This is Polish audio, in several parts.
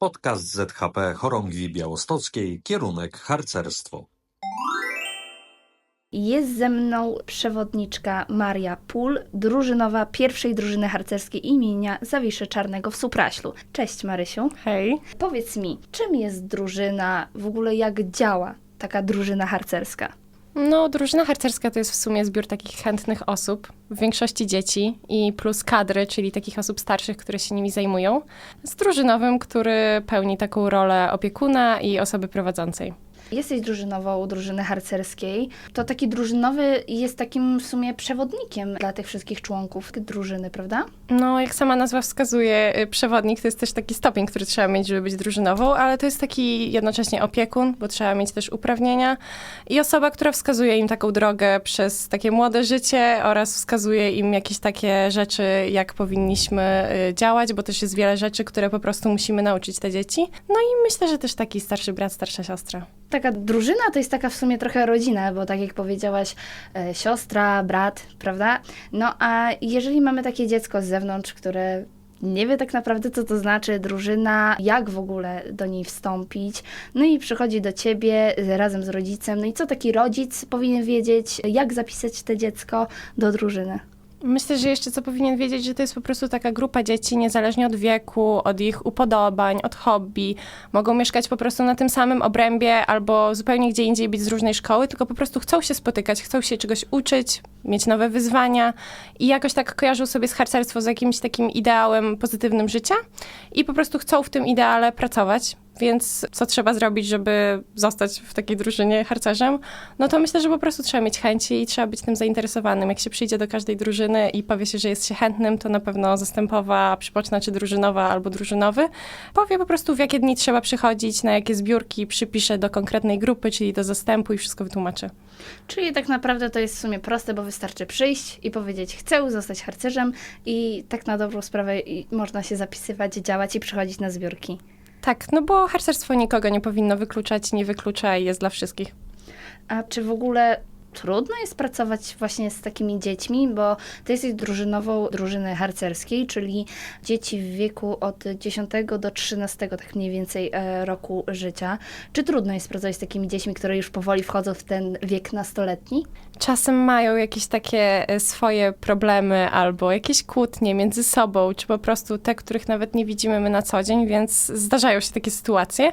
Podcast ZHP Chorągwi Białostockiej, kierunek harcerstwo. Jest ze mną przewodniczka Maria Pól, drużynowa pierwszej drużyny harcerskiej imienia Zawiszy Czarnego w Supraślu. Cześć Marysiu. Hej. Powiedz mi, czym jest drużyna, w ogóle jak działa taka drużyna harcerska? No, drużyna harcerska to jest w sumie zbiór takich chętnych osób, w większości dzieci i plus kadry, czyli takich osób starszych, które się nimi zajmują, z drużynowym, który pełni taką rolę opiekuna i osoby prowadzącej. Jesteś drużynową drużyny harcerskiej. To taki drużynowy jest takim w sumie przewodnikiem dla tych wszystkich członków drużyny, prawda? No, jak sama nazwa wskazuje, y, przewodnik to jest też taki stopień, który trzeba mieć, żeby być drużynową, ale to jest taki jednocześnie opiekun, bo trzeba mieć też uprawnienia i osoba, która wskazuje im taką drogę przez takie młode życie oraz wskazuje im jakieś takie rzeczy, jak powinniśmy y, działać, bo też jest wiele rzeczy, które po prostu musimy nauczyć te dzieci. No i myślę, że też taki starszy brat, starsza siostra. Taka drużyna to jest taka w sumie trochę rodzina, bo tak jak powiedziałaś, e, siostra, brat, prawda? No a jeżeli mamy takie dziecko z zewnątrz, które nie wie tak naprawdę, co to znaczy drużyna, jak w ogóle do niej wstąpić, no i przychodzi do ciebie razem z rodzicem, no i co taki rodzic powinien wiedzieć, jak zapisać te dziecko do drużyny? Myślę, że jeszcze co powinien wiedzieć, że to jest po prostu taka grupa dzieci, niezależnie od wieku, od ich upodobań, od hobby. Mogą mieszkać po prostu na tym samym obrębie albo zupełnie gdzie indziej być z różnej szkoły, tylko po prostu chcą się spotykać, chcą się czegoś uczyć, mieć nowe wyzwania i jakoś tak kojarzą sobie harcerstwo z jakimś takim ideałem pozytywnym życia i po prostu chcą w tym ideale pracować. Więc co trzeba zrobić, żeby zostać w takiej drużynie harcerzem? No to myślę, że po prostu trzeba mieć chęci i trzeba być tym zainteresowanym. Jak się przyjdzie do każdej drużyny i powie się, że jest się chętnym, to na pewno zastępowa, przypoczna czy drużynowa albo drużynowy powie po prostu w jakie dni trzeba przychodzić, na jakie zbiórki, przypisze do konkretnej grupy, czyli do zastępu i wszystko wytłumaczy. Czyli tak naprawdę to jest w sumie proste, bo wystarczy przyjść i powiedzieć, chcę zostać harcerzem i tak na dobrą sprawę można się zapisywać, działać i przychodzić na zbiórki. Tak, no bo harcerstwo nikogo nie powinno wykluczać, nie wyklucza i jest dla wszystkich. A czy w ogóle trudno jest pracować właśnie z takimi dziećmi, bo ty jesteś drużynową drużyny harcerskiej, czyli dzieci w wieku od 10 do 13, tak mniej więcej e, roku życia. Czy trudno jest pracować z takimi dziećmi, które już powoli wchodzą w ten wiek nastoletni? Czasem mają jakieś takie e, swoje problemy albo jakieś kłótnie między sobą, czy po prostu te, których nawet nie widzimy my na co dzień, więc zdarzają się takie sytuacje.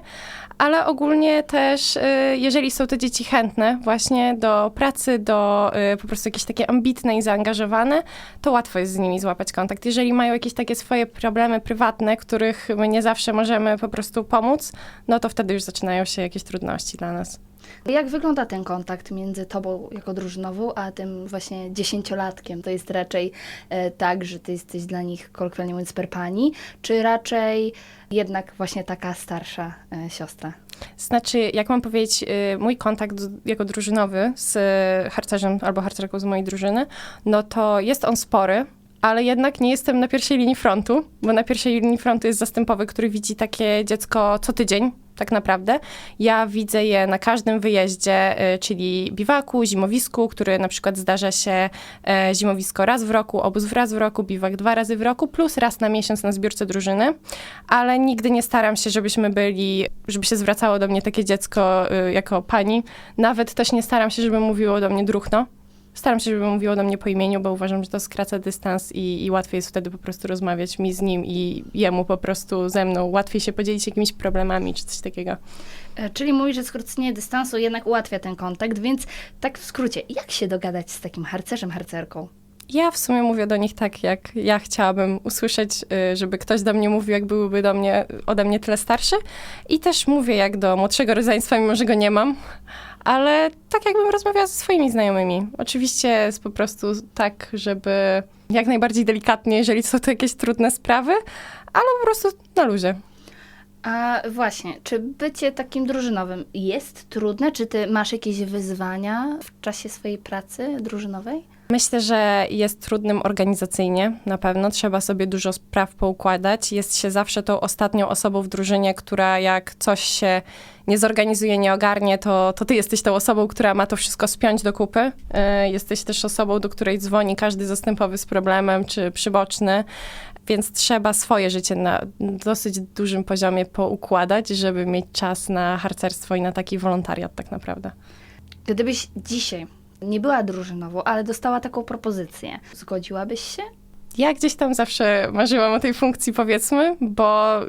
Ale ogólnie też, e, jeżeli są te dzieci chętne właśnie do pracy, do e, po prostu jakieś takie ambitne i zaangażowane, to łatwo jest z nimi złapać kontakt. Jeżeli mają jakieś takie swoje problemy prywatne, których my nie zawsze możemy po prostu pomóc, no to wtedy już zaczynają się jakieś trudności dla nas. Jak wygląda ten kontakt między tobą jako drużynową, a tym właśnie dziesięciolatkiem? To jest raczej e, tak, że ty jesteś dla nich kolokwialnie mówiąc per pani, czy raczej jednak właśnie taka starsza e, siostra? Znaczy, jak mam powiedzieć, y, mój kontakt jako drużynowy z harcerzem albo harcerką z mojej drużyny, no to jest on spory, ale jednak nie jestem na pierwszej linii frontu, bo na pierwszej linii frontu jest zastępowy, który widzi takie dziecko co tydzień, tak naprawdę. Ja widzę je na każdym wyjeździe, y, czyli biwaku, zimowisku, który na przykład zdarza się e, zimowisko raz w roku, obóz raz w roku, biwak dwa razy w roku, plus raz na miesiąc na zbiórce drużyny, ale nigdy nie staram się, żebyśmy byli, żeby się zwracało do mnie takie dziecko y, jako pani. Nawet też nie staram się, żeby mówiło do mnie druchno. Staram się, żeby mówiło do mnie po imieniu, bo uważam, że to skraca dystans i, i łatwiej jest wtedy po prostu rozmawiać mi z nim i jemu po prostu ze mną. Łatwiej się podzielić jakimiś problemami czy coś takiego. E, Czyli mówisz, że skrócenie dystansu jednak ułatwia ten kontakt, więc tak w skrócie, jak się dogadać z takim harcerzem, harcerką? Ja w sumie mówię do nich tak, jak ja chciałabym usłyszeć, y, żeby ktoś do mnie mówił, jak byłby do mnie, ode mnie tyle starszy. I też mówię jak do młodszego rodzeństwa, mimo że go nie mam, ale tak jakbym rozmawiała ze swoimi znajomymi. Oczywiście po prostu tak, żeby jak najbardziej delikatnie, jeżeli są to jakieś trudne sprawy, ale po prostu na luzie. A właśnie, czy bycie takim drużynowym jest trudne? Czy ty masz jakieś wyzwania w czasie swojej pracy drużynowej? Myślę, że jest trudnym organizacyjnie, na pewno. Trzeba sobie dużo spraw poukładać. Jest się zawsze tą ostatnią osobą w drużynie, która jak coś się nie zorganizuje, nie ogarnie, to, to ty jesteś tą osobą, która ma to wszystko spiąć do kupy. E, Jesteś też osobą, do której dzwoni każdy zastępowy z problemem, czy przyboczny. Więc trzeba swoje życie na dosyć dużym poziomie poukładać, żeby mieć czas na harcerstwo i na taki wolontariat tak naprawdę. Gdybyś dzisiaj nie była drużynową, ale dostała taką propozycję, zgodziłabyś się? Ja gdzieś tam zawsze marzyłam o tej funkcji, powiedzmy, bo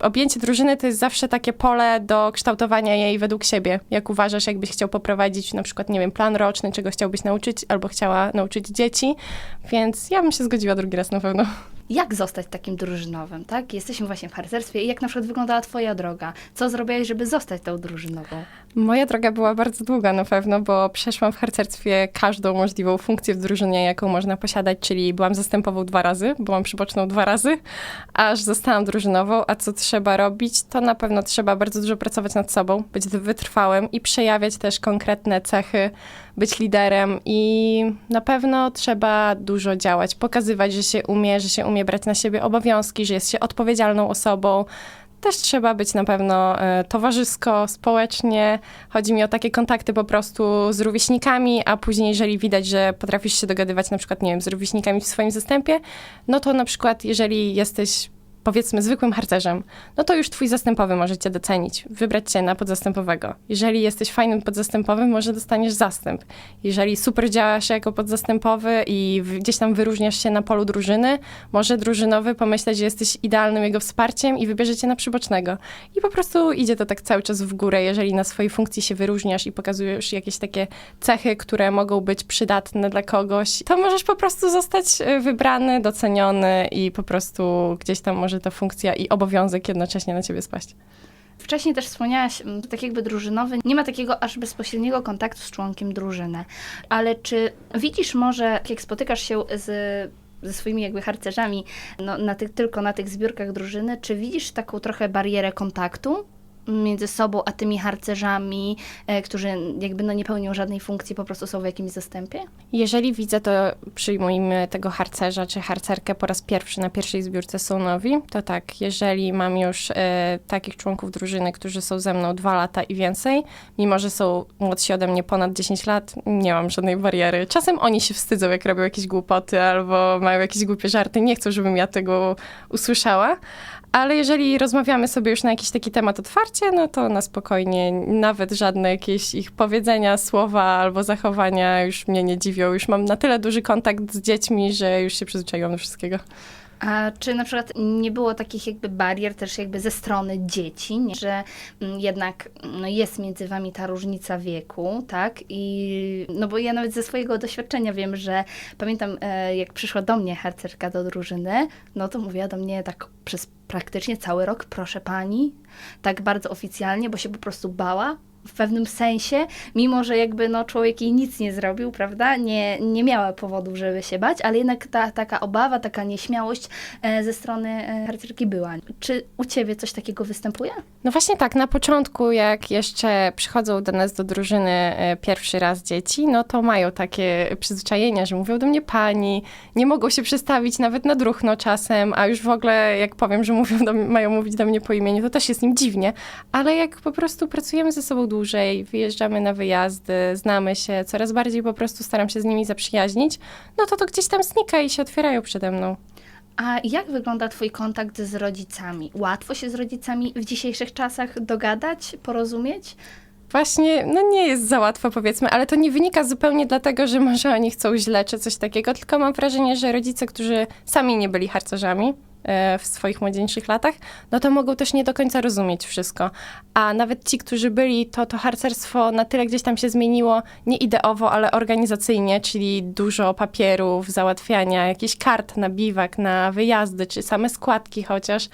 objęcie drużyny to jest zawsze takie pole do kształtowania jej według siebie. Jak uważasz, jakbyś chciał poprowadzić na przykład, nie wiem, plan roczny, czego chciałbyś nauczyć, albo chciała nauczyć dzieci, więc ja bym się zgodziła drugi raz na pewno. Jak zostać takim drużynowym, tak? Jesteśmy właśnie w harcerstwie i jak na przykład wyglądała twoja droga? Co zrobiłaś, żeby zostać tą drużynową? Moja droga była bardzo długa na pewno, bo przeszłam w harcerstwie każdą możliwą funkcję w drużynie, jaką można posiadać, czyli byłam zastępową dwa razy, byłam przyboczną dwa razy, aż zostałam drużynową, a co trzeba robić, to na pewno trzeba bardzo dużo pracować nad sobą, być wytrwałym i przejawiać też konkretne cechy, być liderem i na pewno trzeba dużo działać, pokazywać, że się umie, że się umie brać na siebie obowiązki, że jest się odpowiedzialną osobą, też trzeba być na pewno e, towarzysko, społecznie. Chodzi mi o takie kontakty po prostu z rówieśnikami, a później, jeżeli widać, że potrafisz się dogadywać na przykład, nie wiem, z rówieśnikami w swoim zastępie, no to na przykład, jeżeli jesteś powiedzmy zwykłym harcerzem, no to już twój zastępowy może cię docenić, wybrać cię na podzastępowego. Jeżeli jesteś fajnym podzastępowym, może dostaniesz zastęp. Jeżeli super działasz jako podzastępowy i gdzieś tam wyróżniasz się na polu drużyny, może drużynowy pomyśleć, że jesteś idealnym jego wsparciem i wybierze cię na przybocznego. I po prostu idzie to tak cały czas w górę, jeżeli na swojej funkcji się wyróżniasz i pokazujesz jakieś takie cechy, które mogą być przydatne dla kogoś, to możesz po prostu zostać e, wybrany, doceniony i po prostu gdzieś tam może ta funkcja i obowiązek jednocześnie na ciebie spaść. Wcześniej też wspomniałaś, tak jakby drużynowy, nie ma takiego aż bezpośredniego kontaktu z członkiem drużyny. Ale czy widzisz może, jak spotykasz się z, ze swoimi jakby harcerzami no, na tych, tylko na tych zbiórkach drużyny, czy widzisz taką trochę barierę kontaktu między sobą a tymi harcerzami, e, którzy jakby no, nie pełnią żadnej funkcji, po prostu są w jakimś zastępie? Jeżeli widzę, to przyjmujmy tego harcerza czy harcerkę po raz pierwszy na pierwszej zbiórce są nowi, to tak, jeżeli mam już e, takich członków drużyny, którzy są ze mną dwa lata i więcej, mimo że są młodsi ode mnie ponad 10 lat, nie mam żadnej bariery. Czasem oni się wstydzą, jak robią jakieś głupoty albo mają jakieś głupie żarty, nie chcą, żebym ja tego usłyszała. Ale jeżeli rozmawiamy sobie już na jakiś taki temat otwarcie, no to na spokojnie, nawet żadne jakieś ich powiedzenia, słowa albo zachowania już mnie nie dziwią. Już mam na tyle duży kontakt z dziećmi, że już się przyzwyczaiłam do wszystkiego. A czy na przykład nie było takich jakby barier też jakby ze strony dzieci, nie? że mm, jednak no, jest między wami ta różnica wieku, tak? I no bo ja nawet ze swojego doświadczenia wiem, że pamiętam e, jak przyszła do mnie harcerka do drużyny, no to mówiła do mnie tak przez praktycznie cały rok, proszę pani, tak bardzo oficjalnie, bo się po prostu bała, w pewnym sensie, mimo że jakby no, człowiek jej nic nie zrobił, prawda? Nie, nie miała powodów, żeby się bać, ale jednak ta taka obawa, taka nieśmiałość e, ze strony e, harcerki była. Czy u ciebie coś takiego występuje? No właśnie tak, na początku, jak jeszcze przychodzą do nas do drużyny e, pierwszy raz dzieci, no to mają takie przyzwyczajenia, że mówią do mnie pani, nie mogą się przestawić nawet na druhno czasem, a już w ogóle jak powiem, że mówią do, mają mówić do mnie po imieniu, to też jest im dziwnie, ale jak po prostu pracujemy ze sobą dłużej, wyjeżdżamy na wyjazdy, znamy się, coraz bardziej po prostu staram się z nimi zaprzyjaźnić, no to to gdzieś tam znika i się otwierają przede mną. A jak wygląda Twój kontakt z rodzicami? Łatwo się z rodzicami w dzisiejszych czasach dogadać, porozumieć? Właśnie, no nie jest za łatwo powiedzmy, ale to nie wynika zupełnie dlatego, że może oni chcą źle czy coś takiego, tylko mam wrażenie, że rodzice, którzy sami nie byli harcerzami w swoich młodzieńszych latach, no to mogą też nie do końca rozumieć wszystko. A nawet ci, którzy byli, to to harcerstwo na tyle gdzieś tam się zmieniło, nie ideowo, ale organizacyjnie, czyli dużo papierów, załatwiania jakichś kart na biwak, na wyjazdy, czy same składki chociaż,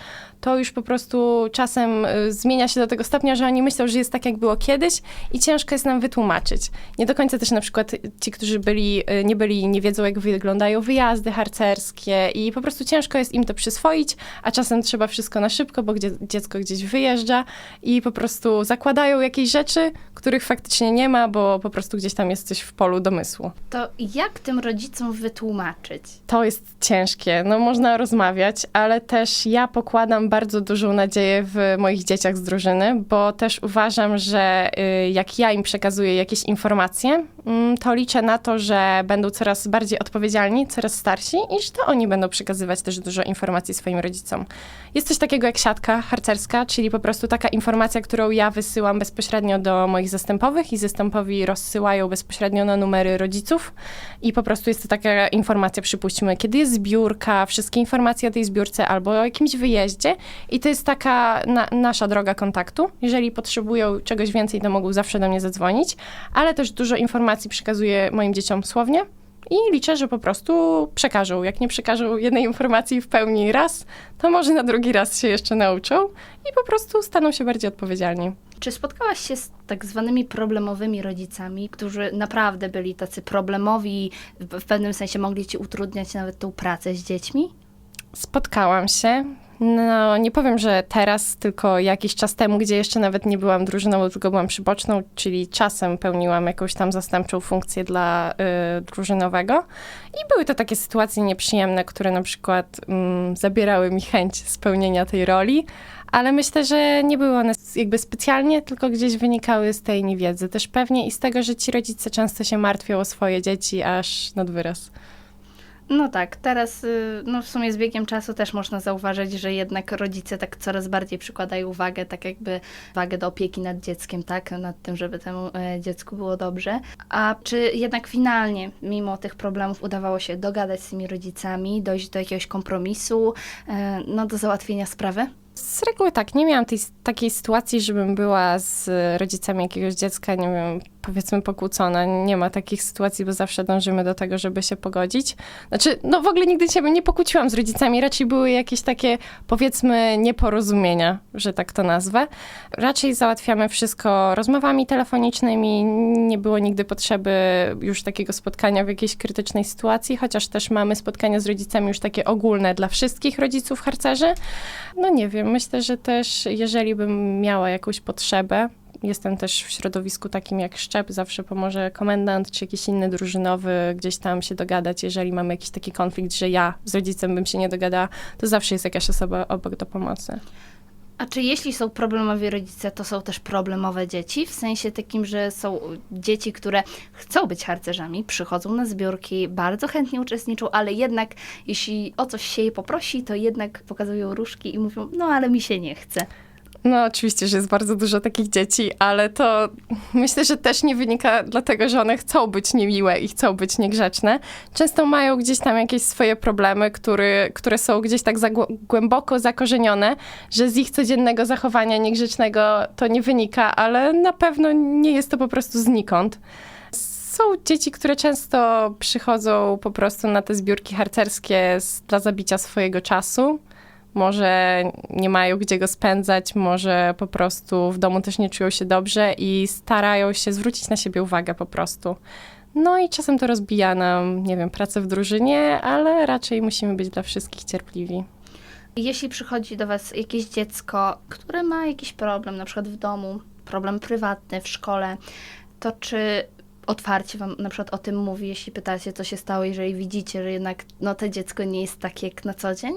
to już po prostu czasem y, zmienia się do tego stopnia, że oni myślą, że jest tak, jak było kiedyś i ciężko jest nam wytłumaczyć. Nie do końca też na przykład ci, którzy byli, y, nie byli, nie wiedzą, jak wyglądają wyjazdy harcerskie i po prostu ciężko jest im to przyswoić, a czasem trzeba wszystko na szybko, bo gdzie, dziecko gdzieś wyjeżdża i po prostu zakładają jakieś rzeczy, których faktycznie nie ma, bo po prostu gdzieś tam jest coś w polu domysłu. To jak tym rodzicom wytłumaczyć? To jest ciężkie. No można rozmawiać, ale też ja pokładam bardzo dużą nadzieję w moich dzieciach z drużyny, bo też uważam, że y, jak ja im przekazuję jakieś informacje, mm, to liczę na to, że będą coraz bardziej odpowiedzialni, coraz starsi i że to oni będą przekazywać też dużo informacji swoim rodzicom. Jest coś takiego jak siatka harcerska, czyli po prostu taka informacja, którą ja wysyłam bezpośrednio do moich zastępowych i zastępowi rozsyłają bezpośrednio na numery rodziców i po prostu jest to taka informacja, przypuśćmy, kiedy jest zbiórka, wszystkie informacje o tej zbiórce albo o jakimś wyjeździe i to jest taka na, nasza droga kontaktu. Jeżeli potrzebują czegoś więcej, to mogą zawsze do mnie zadzwonić, ale też dużo informacji przekazuję moim dzieciom słownie. I liczę, że po prostu przekażą. Jak nie przekażą jednej informacji w pełni raz, to może na drugi raz się jeszcze nauczą i po prostu staną się bardziej odpowiedzialni. Czy spotkałaś się z tak zwanymi problemowymi rodzicami, którzy naprawdę byli tacy problemowi, w w pewnym sensie mogli ci utrudniać nawet tą pracę z dziećmi? Spotkałam się. No, nie powiem, że teraz, tylko jakiś czas temu, gdzie jeszcze nawet nie byłam drużynową, tylko byłam przyboczną, czyli czasem pełniłam jakąś tam zastępczą funkcję dla y, drużynowego. I były to takie sytuacje nieprzyjemne, które na przykład mm, zabierały mi chęć spełnienia tej roli, ale myślę, że nie były one jakby specjalnie, tylko gdzieś wynikały z tej niewiedzy. Też pewnie i z tego, że ci rodzice często się martwią o swoje dzieci aż nad wyraz. No tak, teraz y, no w sumie z biegiem czasu też można zauważyć, że jednak rodzice tak coraz bardziej przykładają uwagę, tak jakby wagę do opieki nad dzieckiem, tak, nad tym, żeby temu e, dziecku było dobrze. A czy jednak finalnie, mimo tych problemów, udawało się dogadać z tymi rodzicami, dojść do jakiegoś kompromisu, e, no do załatwienia sprawy? Z reguły tak, nie miałam tej, takiej sytuacji, żebym była z rodzicami jakiegoś dziecka, nie wiem, powiedzmy pokłócona. Nie ma takich sytuacji, bo zawsze dążymy do tego, żeby się pogodzić. Znaczy, no w ogóle nigdy się nie pokłóciłam z rodzicami, raczej były jakieś takie, powiedzmy, nieporozumienia, że tak to nazwę. Raczej załatwiamy wszystko rozmowami telefonicznymi, nie było nigdy potrzeby już takiego spotkania w jakiejś krytycznej sytuacji, chociaż też mamy spotkania z rodzicami już takie ogólne dla wszystkich rodziców harcerzy. No nie wiem, myślę, że też jeżeli bym miała jakąś potrzebę, jestem też w środowisku takim jak Szczep, zawsze pomoże komendant czy jakiś inny drużynowy gdzieś tam się dogadać, jeżeli mamy jakiś taki konflikt, że ja z rodzicem bym się nie dogadała, to zawsze jest jakaś osoba obok do pomocy. A czy jeśli są problemowi rodzice, to są też problemowe dzieci? W sensie takim, że są dzieci, które chcą być harcerzami, przychodzą na zbiórki, bardzo chętnie uczestniczą, ale jednak jeśli o coś się je poprosi, to jednak pokazują różki i mówią, no ale mi się nie chce. No, oczywiście, że jest bardzo dużo takich dzieci, ale to myślę, że też nie wynika dlatego, że one chcą być niemiłe i chcą być niegrzeczne. Często mają gdzieś tam jakieś swoje problemy, które, które są gdzieś tak za głę- głęboko zakorzenione, że z ich codziennego zachowania niegrzecznego to nie wynika, ale na pewno nie jest to po prostu znikąd. Są dzieci, które często przychodzą po prostu na te zbiórki harcerskie z, dla zabicia swojego czasu. Może nie mają gdzie go spędzać, może po prostu w domu też nie czują się dobrze i starają się zwrócić na siebie uwagę po prostu. No i czasem to rozbija nam, nie wiem, pracę w drużynie, ale raczej musimy być dla wszystkich cierpliwi. Jeśli przychodzi do Was jakieś dziecko, które ma jakiś problem, na przykład w domu, problem prywatny, w szkole, to czy otwarcie Wam na przykład o tym mówi, jeśli pytacie, co się stało, jeżeli widzicie, że jednak no, to dziecko nie jest takie jak na co dzień?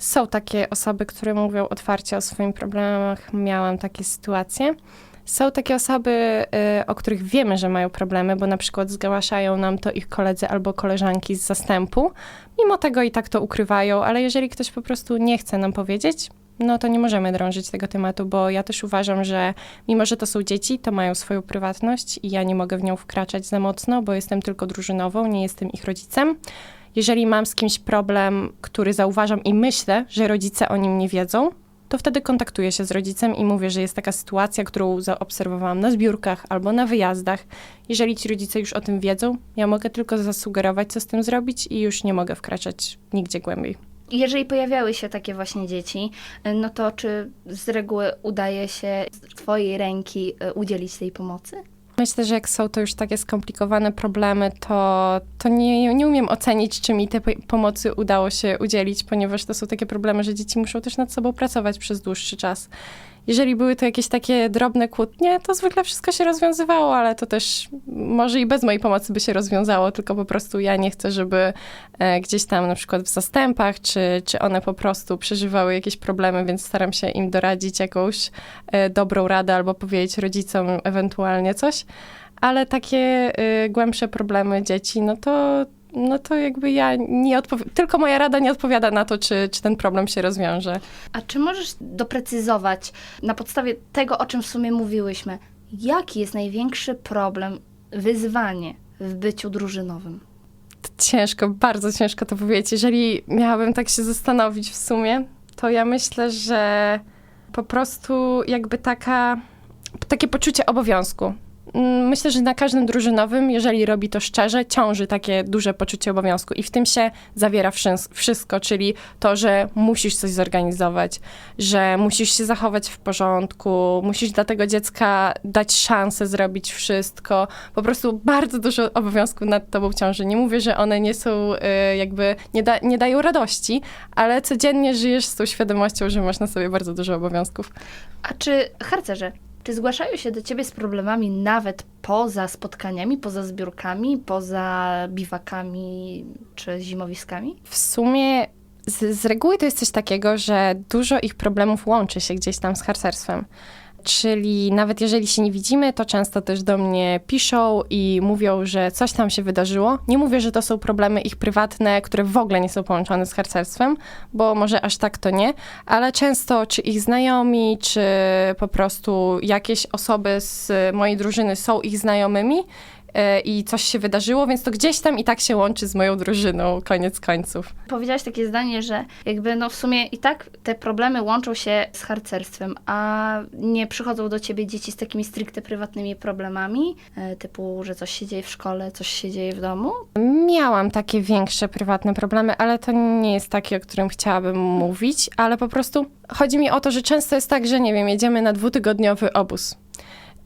Są takie osoby, które mówią otwarcie o swoim problemach. Miałam takie sytuacje. Są takie osoby, y, o których wiemy, że mają problemy, bo na przykład zgłaszają nam to ich koledzy albo koleżanki z zastępu. Mimo tego i tak to ukrywają, ale jeżeli ktoś po prostu nie chce nam powiedzieć, no to nie możemy drążyć tego tematu, bo ja też uważam, że mimo, że to są dzieci, to mają swoją prywatność i ja nie mogę w nią wkraczać za mocno, bo jestem tylko drużynową, nie jestem ich rodzicem. Jeżeli mam z kimś problem, który zauważam i myślę, że rodzice o nim nie wiedzą, to wtedy kontaktuję się z rodzicem i mówię, że jest taka sytuacja, którą zaobserwowałam na zbiórkach albo na wyjazdach. Jeżeli ci rodzice już o tym wiedzą, ja mogę tylko zasugerować, co z tym zrobić i już nie mogę wkraczać nigdzie głębiej. Jeżeli pojawiały się takie właśnie dzieci, y, no to czy z reguły udaje się z twojej ręki y, udzielić tej pomocy? Myślę, że jak są to już takie skomplikowane problemy, to, to nie, nie umiem ocenić, czy mi tej po- pomocy udało się udzielić, ponieważ to są takie problemy, że dzieci muszą też nad sobą pracować przez dłuższy czas. Jeżeli były to jakieś takie drobne kłótnie, to zwykle wszystko się rozwiązywało, ale to też może i bez mojej pomocy by się rozwiązało, tylko po prostu ja nie chcę, żeby e, gdzieś tam na przykład w zastępach, czy, czy one po prostu przeżywały jakieś problemy, więc staram się im doradzić jakąś e, dobrą radę albo powiedzieć rodzicom ewentualnie coś. Ale takie y, głębsze problemy dzieci, no to, no to jakby ja nie odpowi- tylko moja rada nie odpowiada na to, czy, czy ten problem się rozwiąże. A czy możesz doprecyzować na podstawie tego, o czym w sumie mówiłyśmy, jaki jest największy problem, wyzwanie w byciu drużynowym? Ciężko, bardzo ciężko to powiedzieć. Jeżeli miałabym tak się zastanowić w sumie, to ja myślę, że po prostu jakby taka, takie poczucie obowiązku. Mm, Myślę, że na każdym drużynowym, jeżeli robi to szczerze, ciąży takie duże poczucie obowiązku i w tym się zawiera wszys- wszystko, czyli to, że musisz coś zorganizować, że musisz się zachować w porządku, musisz dla tego dziecka dać szansę zrobić wszystko. Po prostu bardzo dużo obowiązków nad tobą ciąży. Nie mówię, że one nie są y, jakby, nie, da, nie dają radości, ale codziennie żyjesz z tą świadomością, że masz na sobie bardzo dużo obowiązków. A czy harcerze, czy zgłaszają się do ciebie z problemami nawet poza spotkaniami, poza zbiórkami, poza biwakami czy zimowiskami? W sumie z, z reguły to jest coś takiego, że dużo ich problemów łączy się gdzieś tam z harcerstwem. Czyli nawet jeżeli się nie widzimy, to często też do mnie piszą i mówią, że coś tam się wydarzyło. Nie mówię, że to są problemy ich prywatne, które w ogóle nie są połączone z harcerstwem, bo może aż tak to nie, ale często czy ich znajomi, czy po prostu jakieś osoby z mojej drużyny są ich znajomymi i coś się wydarzyło, więc to gdzieś tam i tak się łączy z moją drużyną, koniec końców. Powiedziałaś takie zdanie, że jakby no w sumie i tak te problemy łączą się z harcerstwem, a nie przychodzą do ciebie dzieci z takimi stricte prywatnymi problemami, e, typu, że coś się dzieje w szkole, coś się dzieje w domu. Miałam takie większe prywatne problemy, ale to nie jest takie, o którym chciałabym mówić, ale po prostu chodzi mi o to, że często jest tak, że nie wiem, jedziemy na dwutygodniowy obóz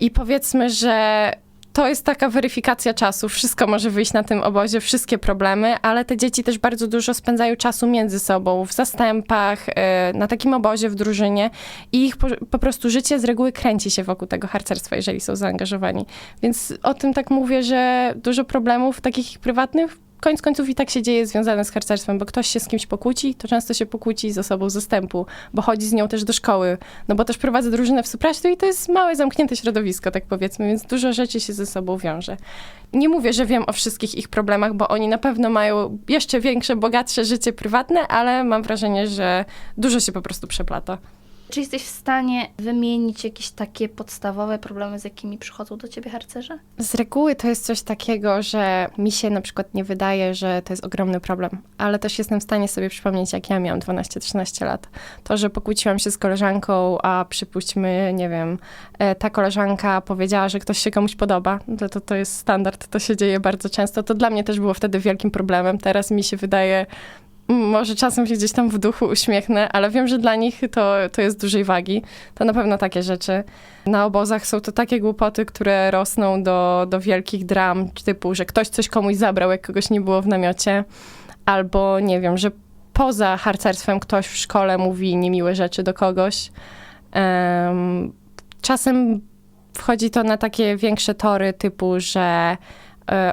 i powiedzmy, że to jest taka weryfikacja czasu. Wszystko może wyjść na tym obozie, wszystkie problemy, ale te dzieci też bardzo dużo spędzają czasu między sobą, w zastępach, e, na takim obozie w drużynie i ich po, po prostu życie z reguły kręci się wokół tego harcerstwa, jeżeli są zaangażowani. Więc o tym tak mówię, że dużo problemów takich ich prywatnych koniec końców i tak się dzieje związane z harcerstwem, bo ktoś się z kimś pokłóci, to często się pokłóci z osobą zastępu, bo chodzi z nią też do szkoły, no bo też prowadzę drużynę w Supraśtu i to jest małe, zamknięte środowisko, tak powiedzmy, więc dużo rzeczy się ze sobą wiąże. Nie mówię, że wiem o wszystkich ich problemach, bo oni na pewno mają jeszcze większe, bogatsze życie prywatne, ale mam wrażenie, że dużo się po prostu przeplata. Czy jesteś w stanie wymienić jakieś takie podstawowe problemy, z jakimi przychodzą do ciebie harcerze? Z reguły to jest coś takiego, że mi się na przykład nie wydaje, że to jest ogromny problem, ale też jestem w stanie sobie przypomnieć, jak ja miałam 12-13 lat. To, że pokłóciłam się z koleżanką, a przypuśćmy, nie wiem, e, ta koleżanka powiedziała, że ktoś się komuś podoba, to, to, to jest standard, to się dzieje bardzo często. To dla mnie też było wtedy wielkim problemem. Teraz mi się wydaje, może czasem się gdzieś tam w duchu uśmiechnę, ale wiem, że dla nich to, to jest dużej wagi. To na pewno takie rzeczy. Na obozach są to takie głupoty, które rosną do, do wielkich dram, typu, że ktoś coś komuś zabrał, jak kogoś nie było w namiocie, albo nie wiem, że poza harcerstwem ktoś w szkole mówi niemiłe rzeczy do kogoś. Em, czasem wchodzi to na takie większe tory, typu, że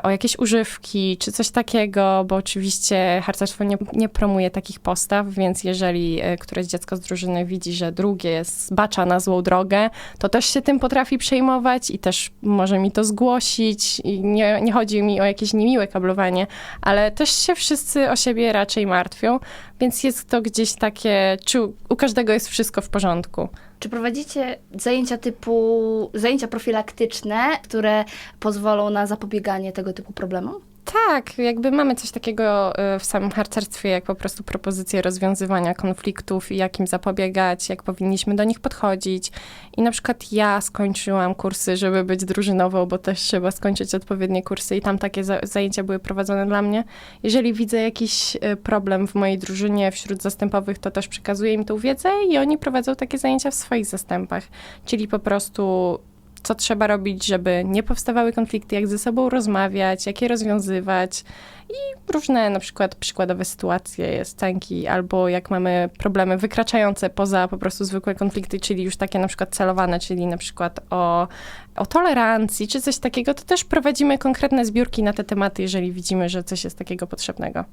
o jakieś używki czy coś takiego, bo oczywiście harcerstwo nie, nie promuje takich postaw, więc jeżeli e, któreś dziecko z drużyny widzi, że drugie zbacza na złą drogę, to też się tym potrafi przejmować i też może mi to zgłosić. I nie, nie chodzi mi o jakieś niemiłe kablowanie, ale też się wszyscy o siebie raczej martwią, więc jest to gdzieś takie, czy u każdego jest wszystko w porządku. Czy prowadzicie zajęcia typu, zajęcia profilaktyczne, które pozwolą na zapobieganie tego typu problemom? Tak, jakby mamy coś takiego y, w samym harcerstwie, jak po prostu propozycje rozwiązywania konfliktów i jak im zapobiegać, jak powinniśmy do nich podchodzić. I na przykład ja skończyłam kursy, żeby być drużynową, bo też trzeba skończyć odpowiednie kursy i tam takie za- zajęcia były prowadzone dla mnie. Jeżeli widzę jakiś y, problem w mojej drużynie wśród zastępowych, to też przekazuję im tą wiedzę i oni prowadzą takie zajęcia w swoich zastępach. Czyli po prostu co trzeba robić, żeby nie powstawały konflikty, jak ze sobą rozmawiać, jak je rozwiązywać i różne na przykład przykładowe sytuacje, scenki, albo jak mamy problemy wykraczające poza po prostu zwykłe konflikty, czyli już takie na przykład celowane, czyli na przykład o, o tolerancji czy coś takiego, to też prowadzimy konkretne zbiórki na te tematy, jeżeli widzimy, że coś jest takiego potrzebnego.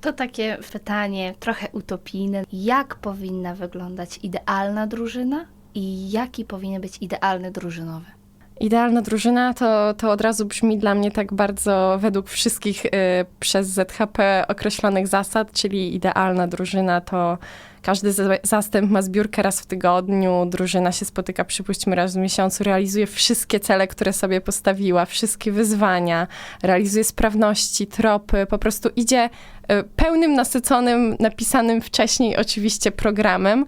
To takie pytanie trochę utopijne. Jak powinna wyglądać idealna drużyna i jaki powinien być idealny drużynowy? Idealna drużyna to, to od razu brzmi dla mnie tak bardzo według wszystkich y, przez ZHP określonych zasad, czyli idealna drużyna to każdy za- zastęp ma zbiórkę raz w tygodniu, drużyna się spotyka przypuśćmy raz w miesiącu, realizuje wszystkie cele, które sobie postawiła, wszystkie wyzwania, realizuje sprawności, tropy, po prostu idzie y, pełnym, nasyconym, napisanym wcześniej oczywiście programem,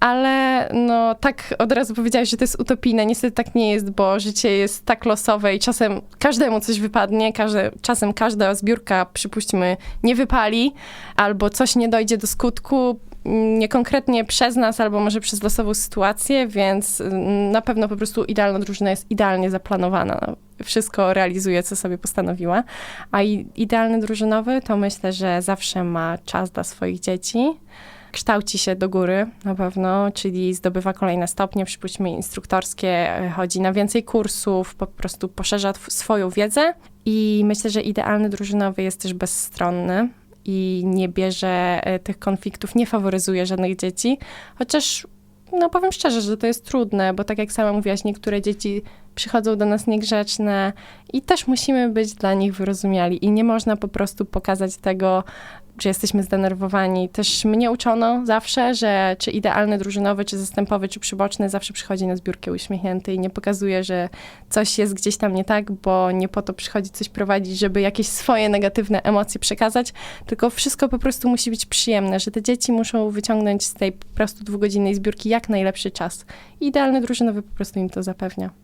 ale no tak od razu powiedziałeś, że to jest utopijne. Niestety tak nie jest, bo życie jest tak losowe i czasem każdemu coś wypadnie, każde, czasem każda zbiórka, przypuśćmy, nie wypali, albo coś nie dojdzie do skutku, niekonkretnie przez nas, albo może przez losową sytuację, więc mm, na pewno po prostu idealna drużyna jest idealnie zaplanowana. No, Wszystko realizuje, co sobie postanowiła. A idealny drużynowy to myślę, że zawsze ma czas dla swoich dzieci kształci się do góry na pewno, czyli zdobywa kolejne stopnie, przypuśćmy instruktorskie, e, chodzi na więcej kursów, po prostu poszerza swoją wiedzę i myślę, że idealny drużynowy jest też bezstronny i nie bierze e, tych konfliktów, nie faworyzuje żadnych dzieci, chociaż no powiem szczerze, że to jest trudne, bo tak jak sama mówiłaś, niektóre dzieci przychodzą do nas niegrzeczne i też musimy być dla nich wyrozumiali i nie można po prostu pokazać tego, że jesteśmy zdenerwowani. Też mnie uczono zawsze, że czy idealny drużynowy, czy zastępowy, czy przyboczny zawsze przychodzi na zbiórkę uśmiechnięty i nie pokazuje, że coś jest gdzieś tam nie tak, bo nie po to przychodzi coś prowadzić, żeby jakieś swoje negatywne emocje przekazać, tylko wszystko po prostu musi być przyjemne, że te dzieci muszą wyciągnąć z tej po prostu dwugodzinnej zbiórki jak najlepszy czas. I idealny drużynowy po prostu im to zapewnia.